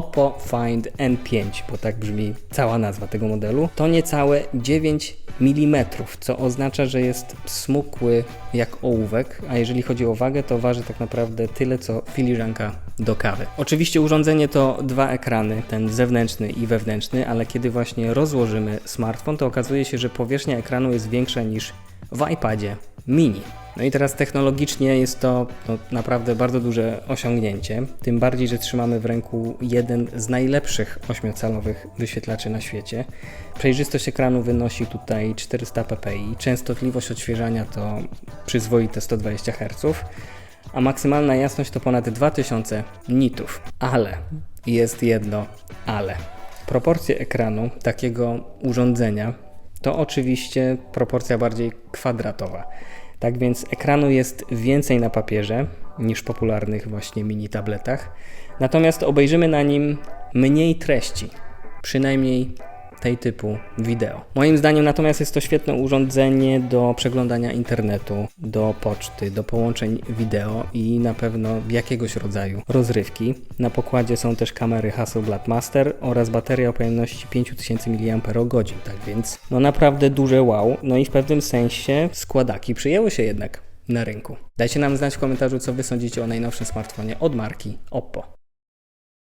Oppo Find N5, bo tak brzmi cała nazwa tego modelu, to niecałe 9 mm, co oznacza, że jest smukły jak ołówek, a jeżeli chodzi o wagę, to waży tak naprawdę tyle, co filiżanka do kawy. Oczywiście urządzenie to dwa ekrany, ten zewnętrzny i wewnętrzny, ale kiedy właśnie rozłożymy smartfon, to okazuje się, że powierzchnia ekranu jest większa niż w iPadzie mini. No i teraz technologicznie jest to no, naprawdę bardzo duże osiągnięcie, tym bardziej, że trzymamy w ręku jeden z najlepszych 8-calowych wyświetlaczy na świecie. Przejrzystość ekranu wynosi tutaj 400 ppi, częstotliwość odświeżania to przyzwoite 120 Hz, a maksymalna jasność to ponad 2000 nitów. Ale jest jedno ale. Proporcje ekranu takiego urządzenia to oczywiście proporcja bardziej kwadratowa. Tak więc ekranu jest więcej na papierze niż popularnych właśnie mini tabletach. Natomiast obejrzymy na nim mniej treści, przynajmniej tej typu wideo. Moim zdaniem natomiast jest to świetne urządzenie do przeglądania internetu, do poczty, do połączeń wideo i na pewno jakiegoś rodzaju rozrywki. Na pokładzie są też kamery Hasselblad Master oraz bateria o pojemności 5000 mAh, tak więc no naprawdę duże wow. No i w pewnym sensie składaki przyjęły się jednak na rynku. Dajcie nam znać w komentarzu, co wy sądzicie o najnowszym smartfonie od marki Oppo.